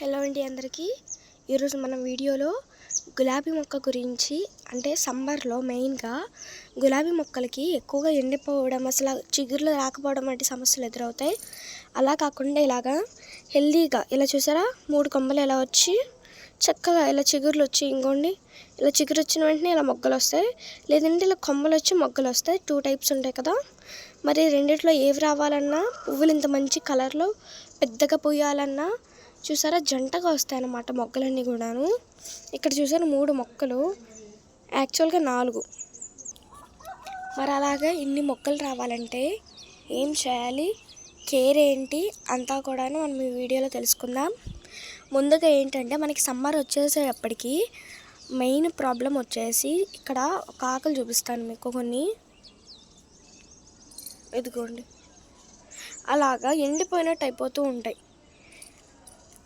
Hello అండి అందరికీ. ఈరోజు మనం వీడియోలో గులాబీ మొక్క గురించి అంటే సమ్మర్లో మెయిన్గా గులాబీ మొక్కలకి ఎక్కువగా ఎండిపోవడం అసలు చిగుర్లు రాకపోవడం వంటి సమస్యలు ఎదురవుతాయి. అలా కాకుండా ఇలాగా హెల్దీగా ఇలా చూసారా? మూడు కొమ్మలు ఇలా వచ్చి చక్కగా ఇలా చిగుర్లు వచ్చి ఇంకోండి ఇలా చిగురు వచ్చిన వెంటనే ఇలా మొగ్గలు వస్తాయి. లేదంటే ఇలా కొమ్మలు వచ్చి మొగ్గలు వస్తాయి. టూ టైప్స్ ఉంటాయి కదా. మరి రెండిట్లో ఏవి రావాలన్నా పువ్వులు ఇంత మంచి కలర్లో పెద్దగా పూయాలన్నా చూసారా? జంటగా వస్తాయన్నమాట మొక్కలన్నీ కూడాను. ఇక్కడ చూసారు? మూడు మొక్కలు. యాక్చువల్గా నాలుగు. మరి అలాగా ఇన్ని మొక్కలు రావాలంటే ఏం చేయాలి? కేర్ ఏంటి? అంతా కూడా మనం ఈ వీడియోలో తెలుసుకుందాం. ముందుగా ఏంటంటే మనకి సమ్మర్ వచ్చేసేటప్పటికి మెయిన్ ప్రాబ్లం వచ్చేసి ఇక్కడ ఒక ఆకులు చూపిస్తాను మీకు కొన్ని. ఇదిగోండి. అలాగా ఎండిపోయినట్టు అయిపోతూ ఉంటాయి.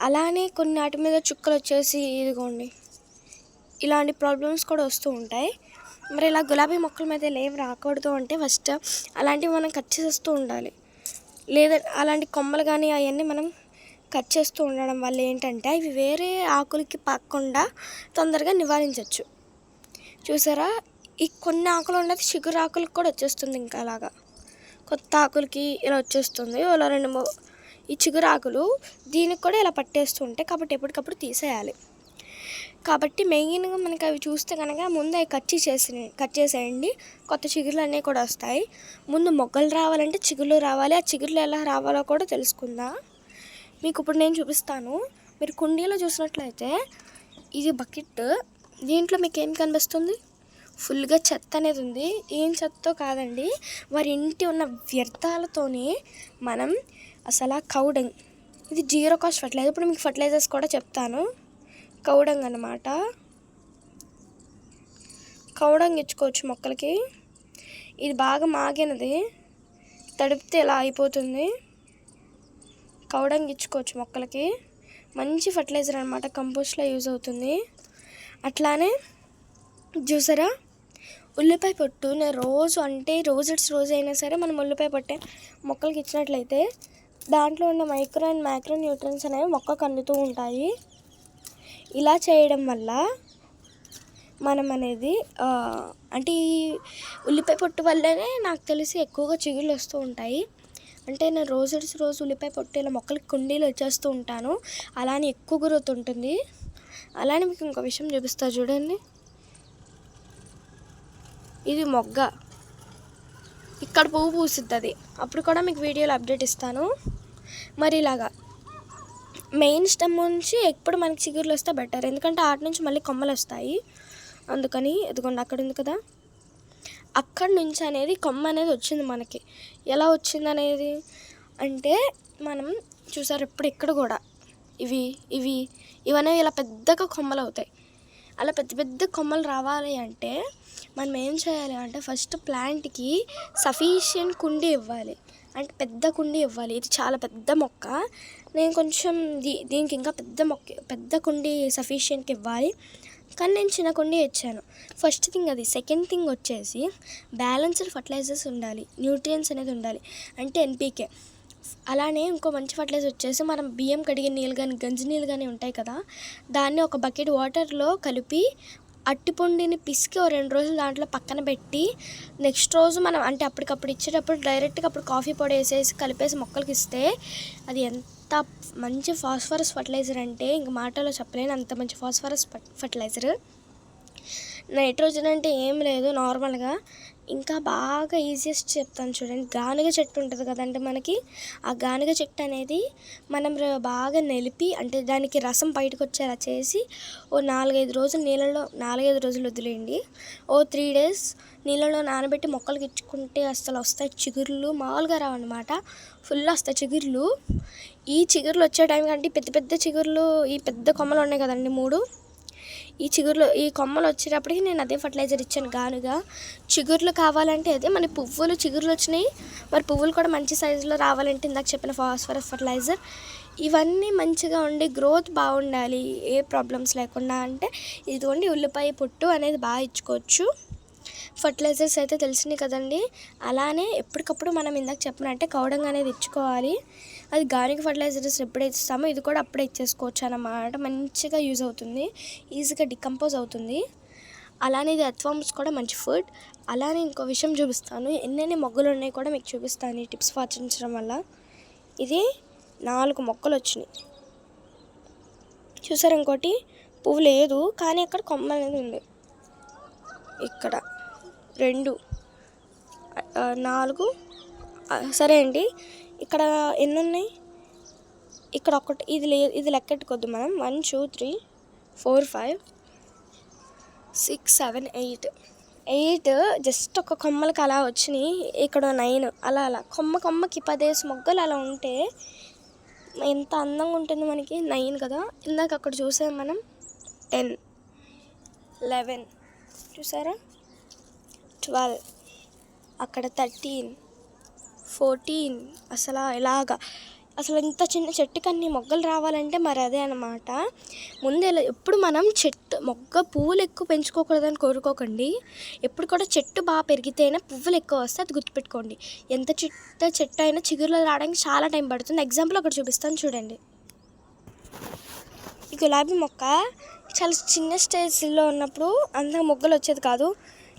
అలానే కొన్ని వాటి మీద చుక్కలు వచ్చేసి ఇదిగోండి. ఇలాంటి ప్రాబ్లమ్స్ కూడా వస్తూ ఉంటాయి. మరి ఇలా గులాబీ మొక్కల మీద లేవు రాకూడదు అంటే ఫస్ట్ అలాంటివి మనం కట్ చేస్తూ ఉండాలి. లేదా అలాంటి కొమ్మలు కానీ అవన్నీ మనం కట్ చేస్తూ ఉండడం వల్ల ఏంటంటే అవి వేరే ఆకులకి పాకకుండా తొందరగా నివారించవచ్చు చూసారా? ఈ కొన్ని ఆకులు ఉన్నది చిగురు ఆకులకు కూడా వచ్చేస్తుంది ఇంకా అలాగా. కొత్త ఆకులకి ఇలా వచ్చేస్తుంది. ఇలా రెండు మూ- ఈ చిగురాకులు దీనికి కూడా ఇలా పట్టేస్తుంటాయి కాబట్టి ఎప్పటికప్పుడు తీసేయాలి. కాబట్టి మెయిన్గా మనకి అవి చూస్తే కనుక ముందు అవి కట్ చేసి కట్ చేసేయండి. కొత్త చిగుర్లు అన్నీ కూడా వస్తాయి. ముందు మొగ్గలు రావాలంటే చిగుర్లు రావాలి. ఆ చిగుర్లు ఎలా రావాలో కూడా తెలుసుకుందాం. మీకు ఇప్పుడు నేను చూపిస్తాను. మీరు కుండీలో చూసినట్లయితే ఇది బకెట్. దీంట్లో మీకు ఏం కనిపిస్తుంది? ఫుల్గా చెత్త అనేది ఉంది. ఏం చెత్తో కాదండి. వారి ఇంటి ఉన్న వ్యర్థాలతోనే మనం అసలు ఆ కౌడంగ్. ఇది జీరో కాస్ట్ ఫర్టిలైజర్. ఇప్పుడు మీకు ఫర్టిలైజర్స్ కూడా చెప్తాను. కౌడంగ్ అన్నమాట. కౌడంగ్ ఇచ్చుకోవచ్చు మొక్కలకి. ఇది బాగా మాగినది. తడిపితే ఇలా అయిపోతుంది? కౌడంగ్ ఇచ్చుకోవచ్చు మొక్కలకి. మంచి ఫర్టిలైజర్ అనమాట కంపోస్ట్లో యూజ్ అవుతుంది. అట్లానే చూసారా? ఉల్లిపాయ పొట్టు నేను రోజు అంటే రోజు ఇట్స్ రోజు అయినా సరే మనం ఉల్లిపాయ పొట్టే మొక్కలకి ఇచ్చినట్లయితే దాంట్లో ఉన్న మైక్రో అండ్ మైక్రో న్యూట్రియన్స్ అనేవి మొక్కకు అందుతూ ఉంటాయి. ఇలా చేయడం వల్ల మనం అనేది అంటే ఈ ఉల్లిపాయ పొట్టు వల్లనే నాకు తెలిసి ఎక్కువగా చిగుళ్ళు వస్తూ ఉంటాయి. అంటే నేను రోజు రోజు ఉల్లిపాయ పొట్టు ఇలా మొక్కలకి కుండీలు వచ్చేస్తూ ఉంటాను. అలానే ఎక్కువ గ్రోత్ ఉంటుంది. అలానే మీకు ఇంకో విషయం చూపిస్తా చూడండి. ఇది మొగ్గ. ఇక్కడ పువ్వు పూసిద్ది అప్పుడు కూడా మీకు వీడియోలో అప్డేట్ ఇస్తాను. మరి ఇలాగా మెయిన్ స్టెమ్ నుంచి ఎప్పుడు మనకి చిగురులు వస్తే బెటర్. ఎందుకంటే ఆటి నుంచి మళ్ళీ కొమ్మలు వస్తాయి. అందుకని ఎదుగుండి అక్కడ ఉంది కదా. అక్కడి నుంచి అనేది కొమ్మ అనేది వచ్చింది మనకి. ఎలా వచ్చింది అనేది అంటే మనం చూసారు ఇప్పుడు ఇక్కడ కూడా. ఇవి ఇవి ఇవన్నీ ఇలా పెద్దగా కొమ్మలు అవుతాయి. అలా పెద్ద పెద్ద కొమ్మలు రావాలి అంటే మనం ఏం చేయాలి అంటే ఫస్ట్ ప్లాంట్కి సఫీషియంట్ కుండీ ఇవ్వాలి. అంటే పెద్ద కుండీ ఇవ్వాలి. ఇది చాలా పెద్ద మొక్క. నేను కొంచెం దీ దీనికి ఇంకా పెద్ద మొక్క పెద్ద కుండీ సఫిషియెంట్కి ఇవ్వాలి. కానీ నేను చిన్న కుండీ ఇచ్చాను. ఫస్ట్ థింగ్ అది. సెకండ్ థింగ్ వచ్చేసి బ్యాలెన్స్డ్ ఫర్టిలైజర్స్ ఉండాలి. న్యూట్రియన్స్ అనేది ఉండాలి. అంటే ఎన్పీకే. అలానే ఇంకో మంచి ఫర్టిలైజర్ వచ్చేసి మనం బియ్యం కడిగిన నీళ్ళు కానీ గంజి నీళ్ళు కానీ ఉంటాయి కదా దాన్ని ఒక బకెట్ వాటర్లో కలిపి అట్టిపొండిని పిసికి ఓ రెండు రోజులు దాంట్లో పక్కన పెట్టి నెక్స్ట్ రోజు మనం అంటే అప్పటికప్పుడు ఇచ్చేటప్పుడు డైరెక్ట్గా అప్పుడు కాఫీ పొడి వేసేసి కలిపేసి మొక్కలకి ఇస్తే అది ఎంత మంచి ఫాస్ఫరస్ ఫర్టిలైజర్ అంటే ఇంక మాటలో చెప్పలేను అంత మంచి ఫాస్ఫరస్ ఫర్టిలైజర్. నైట్రోజన్ అంటే ఏం లేదు నార్మల్గా ఇంకా బాగా ఈజియెస్ట్ చెప్తాను చూడండి. గానుగ చెట్టు ఉంటుంది కదంటే మనకి. ఆ గానుగ చెట్టు అనేది మనం బాగా నిలిపి అంటే దానికి రసం బయటకు వచ్చేలా చేసి ఓ నాలుగైదు రోజులు నీళ్ళలో నాలుగైదు రోజులు వదిలేయండి. ఓ త్రీ డేస్ నీళ్ళలో నానబెట్టి మొక్కలకి ఇచ్చుకుంటే అసలు వస్తాయి చిగుర్లు మామూలుగా రావన్నమాట. ఫుల్ వస్తాయి చిగుర్లు. ఈ చిగుర్లు వచ్చే టైం కంటే పెద్ద పెద్ద చిగుర్లు ఈ పెద్ద కొమ్మలు ఉన్నాయి కదండి మూడు. ఈ చిగురులు ఈ కొమ్మలు వచ్చేటప్పటికి నేను అదే ఫర్టిలైజర్ ఇచ్చాను గానుగా. చిగుర్లు కావాలంటే అదే మన పువ్వులు చిగుర్లు వచ్చినాయి. మరి పువ్వులు కూడా మంచి సైజులో రావాలంటే ఇందాక చెప్పిన ఫాస్ఫరస్ ఫర్టిలైజర్. ఇవన్నీ మంచిగా ఉండి గ్రోత్ బాగుండాలి ఏ ప్రాబ్లమ్స్ లేకుండా. అంటే ఇదిగోండి ఉల్లిపాయ పొట్టు అనేది బాగా ఇచ్చుకోవచ్చు. ఫర్టిలైజర్స్ అయితే తెలిసినాయి కదండి. అలానే ఎప్పటికప్పుడు మనం ఇందాక చెప్పినట్టే కౌడంగా అనేది ఇచ్చుకోవాలి. అది గార్నిక్ ఫర్టిలైజర్స్ ఎప్పుడైతే ఇస్తామో ఇది కూడా అప్పుడే ఇచ్చేసుకోవచ్చు అన్నమాట. మంచిగా యూజ్ అవుతుంది. ఈజీగా డికంపోజ్ అవుతుంది. అలానే ఇది ఎత్వామ్స్ కూడా మంచి ఫుడ్. అలానే ఇంకో విషయం చూపిస్తాను. ఎన్నెన్ని మొగ్గలు ఉన్నాయి కూడా మీకు చూపిస్తాను ఈ టిప్స్ పాటించడం వల్ల. ఇది నాలుగు మొక్కలు వచ్చినాయి. చూసారు ఇంకోటి? పువ్వు లేదు కానీ అక్కడ కొమ్మ అనేది ఉంది. ఇక్కడ రెండు నాలుగు సరే అండి. ఇక్కడ ఎన్ని ఉన్నాయి ఇక్కడ ఒకటి ఇది లే ఇది లెక్కెట్టుకోద్దు మనం. One two three four five six seven eight eight just ఒక కొమ్మలకి అలా వచ్చినాయి. ఇక్కడ నైన్ అలా అలా. కొమ్మ కొమ్మకి పదేసి మొగ్గలు అలా ఉంటే ఎంత అందంగా ఉంటుంది మనకి. నైన్ కదా. ఇందాక అక్కడ చూసాం మనం. టెన్ లెవెన్ చూసారా? ట్వెల్వ్ అక్కడ థర్టీన్ ఫోర్టీన్. అసలు ఇలాగా అసలు ఇంత చిన్న చెట్టుకి అన్ని మొగ్గలు రావాలంటే మరి అదే అనమాట ముందు ఎప్పుడు మనం చెట్టు మొగ్గ పువ్వులు ఎక్కువ పెంచుకోకూడదని కోరుకోకండి. ఎప్పుడు కూడా చెట్టు బాగా పెరిగితేనే పువ్వులు ఎక్కువ వస్తే అది గుర్తుపెట్టుకోండి. ఎంత చిట్ట చెట్టు అయినా చిగురులో రావడానికి చాలా టైం పడుతుంది. ఎగ్జాంపుల్ ఒకటి చూపిస్తాను చూడండి. ఈ గులాబీ మొక్క చాలా చిన్న స్టేజ్లో ఉన్నప్పుడు అంత మొగ్గలు వచ్చేది కాదు.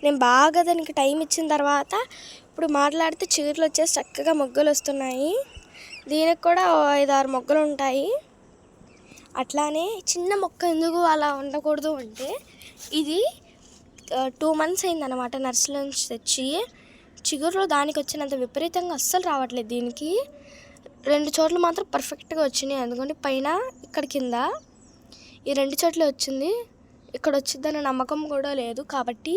నేను బాగా దానికి టైం ఇచ్చిన తర్వాత ఇప్పుడు మాట్లాడితే చీరలు వచ్చేసి చక్కగా మొగ్గలు వస్తున్నాయి. దీనికి కూడా ఐదు ఆరు మొగ్గలు ఉంటాయి. అట్లానే చిన్న మొక్క ఎందుకు అలా ఉండకూడదు అంటే ఇది టూ మంత్స్ అయిందన్నమాట నర్సరీ నుంచి తెచ్చి. చిగురులో దానికి వచ్చినంత విపరీతంగా అస్సలు రావట్లేదు దీనికి. రెండు చోట్ల మాత్రం పర్ఫెక్ట్గా వచ్చినాయి. ఎందుకంటే పైన ఇక్కడ కింద ఈ రెండు చోట్ల వచ్చింది. ఇక్కడ వచ్చిందన్న నమ్మకం కూడా లేదు. కాబట్టి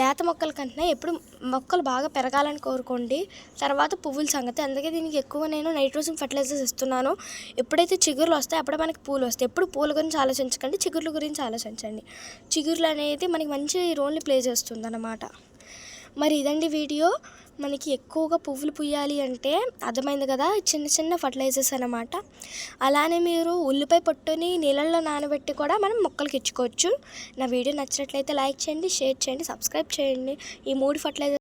లేత మొక్కల కంటే ఎప్పుడు మొక్కలు బాగా పెరగాలని కోరుకోండి. తర్వాత పువ్వుల సంగతి. అందుకే దీనికి ఎక్కువ నేను నైట్రోజన్ ఫర్టిలైజర్స్ ఇస్తున్నాను. ఎప్పుడైతే చిగురులు వస్తాయి అప్పుడే మనకి పూలు వస్తాయి. ఎప్పుడు పూల గురించి ఆలోచించకండి చిగుర్ల గురించి ఆలోచించండి. చిగుర్లు అనేది మనకి మంచి రోల్ని ప్లే చేస్తుంది అన్నమాట మరి ఇదండి వీడియో. మనకి ఎక్కువగా పువ్వులు పుయ్యాలి అంటే అర్థమైంది కదా చిన్న చిన్న ఫర్టిలైజర్స్ అన్నమాట. అలానే మీరు ఉల్లిపాయ పొట్టుని నీళ్ళల్లో నానబెట్టి కూడా మనం మొక్కలకి ఇచ్చుకోవచ్చు. నా వీడియో నచ్చినట్లయితే లైక్ చేయండి షేర్ చేయండి సబ్స్క్రైబ్ చేయండి. ఈ మూడు ఫర్టిలైజర్